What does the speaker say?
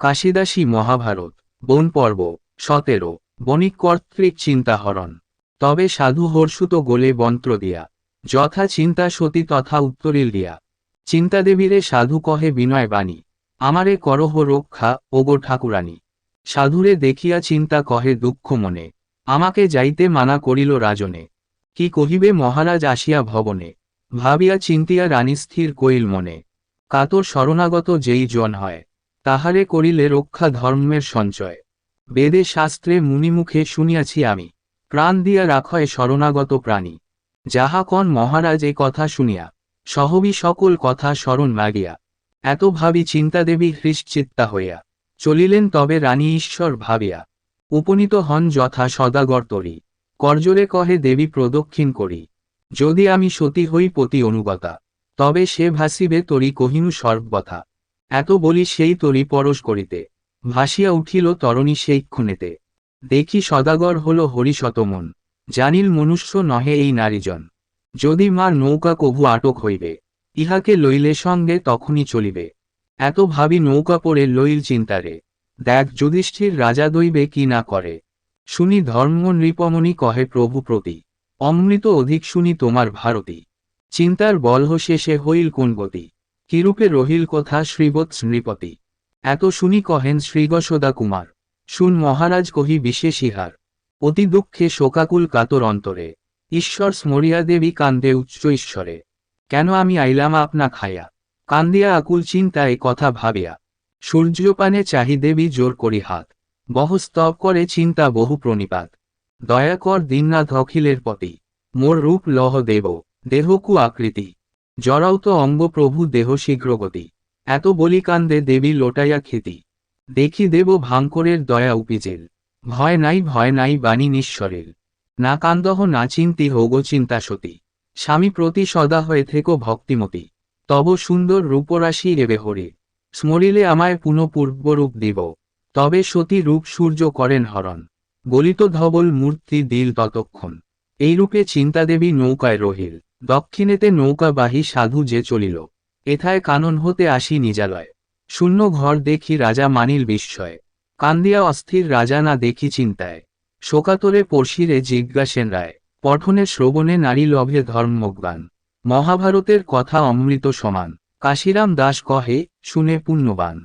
কাশিদাসী মহাভারত, বন পর্ব, সতেরো, বণিক কর্তৃক চিন্তাহরণ। তবে সাধু হর্ষুত গোলে বন্ত্র দিয়া, যথা চিন্তা সতী তথা উত্তরিল দিয়া, চিন্তাদেবীরে সাধু কহে বিনয় বাণী, আমারে করহ রক্ষা, ওগো ঠাকুরানী। সাধুরে দেখিয়া চিন্তা কহে দুঃখ মনে, আমাকে যাইতে মানা করিল রাজনে। কি কহিবে মহারাজ আসিয়া ভবনে, ভাবিয়া চিন্তিয়া রানী স্থির কইল মনে, কাতর শরণাগত যেই জন হয় তাহারে করিলে রক্ষা ধর্মের সঞ্চয়। বেদে শাস্ত্রে মুনিমুখে শুনিয়াছি আমি, প্রাণ দিয়া রাখয় শরণাগত প্রাণী। যাহা কন মহারাজ এ কথা শুনিয়া, সহবি সকল কথা স্মরণ লাগিয়া, এত ভাবি চিন্তাদেবী হৃশ্চিত্তা হইয়া, চলিলেন তবে রানী ঈশ্বর ভাবিয়া, উপনীত হন যথা সদাগর তরি করজোরে কহে দেবী প্রদক্ষিণ করি, যদি আমি সতী হই পতি অনুগতা, তবে সে ভাসিবে তরি কহিনু সর্বথা এত বলি সেই তরি পরশ করিতে। ভাসিয়া উঠিল তরণী সেই ক্ষণেতে দেখি সদাগর হল হরিশতমন জানিল মনুষ্য নহে এই নারীজন। যদি মার নৌকা কভু আটক হইবে, ইহাকে লইলে সঙ্গে তখনই চলিবে। এত ভাবি নৌকা পড়ে লইল চিন্তারে। দেখ যুধিষ্ঠির রাজা দইবে কি না করে। শুনি ধর্ম নৃপমণি কহে প্রভু প্রতি, অমৃত অধিক শুনি তোমার ভারতী। চিন্তার বলহ শেষে হইল কোন গতি। কিরূপে রহিল কথা শ্রীবৎস নৃপতি এত শুনি কহেন শ্রীগসদা কুমার শুন মহারাজ কহি বিশেষ ইহার। অতি দুঃখে শোকাকুল কাতর অন্তরে। ঈশ্বর স্মরিয়া দেবী কান্দে উচ্চ ঈশ্বরে। কেন আমি আইলাম আপনা খাইয়া কান্দিয়া আকুল চিন্তায় কথা ভাবিয়া। সূর্যপানে চাহি দেবী জোর করি হাত। বহ স্তব করে চিন্তা বহু প্রণিপাত। দয়া কর দিননাথ অখিলের পতি। মোর রূপ লহ দেব। দেহকু আকৃতি। জরাউত অঙ্গ প্রভু দেহ শীঘ্রগতি। এত বলি কান্দে দেবী লোটাইয়া খেতি দেখি দেব ভাঙ্করের দয়া উপিজেল। ভয় নাই ভয় নাই বাণী নিঃস্বরের। না কান্দহ, না চিন্তি হোগ চিন্তা সতী। স্বামী প্রতি সদা হয়ে থেকো ভক্তিমতী। তব সুন্দর রূপরাশি এবে হরে। স্মরিলে আমায় পুনঃ পূর্বরূপ দিব। তবে সতী রূপ সূর্য করেন হরণ। গলিত ধবল মূর্তি দিল ততক্ষণ। এইরূপে চিন্তাদেবী নৌকায় রহিল। দক্ষিণেতে নৌকাবাহী সাধু যে চলিল, এথায় কানন হতে আসি নিজালয়। শূন্য ঘর দেখি রাজা মানিল বিস্ময়, কান্দিয়া অস্থির রাজা না দেখি চিন্তায়। শোকাতরে পড়শিরে জিজ্ঞাসেন রায়, পঠনে শ্রবণে নারী লভে ধর্মজ্ঞান, মহাভারতের কথা অমৃত সমান, কাশিরাম দাস কহে, শুনে পুণ্যবান।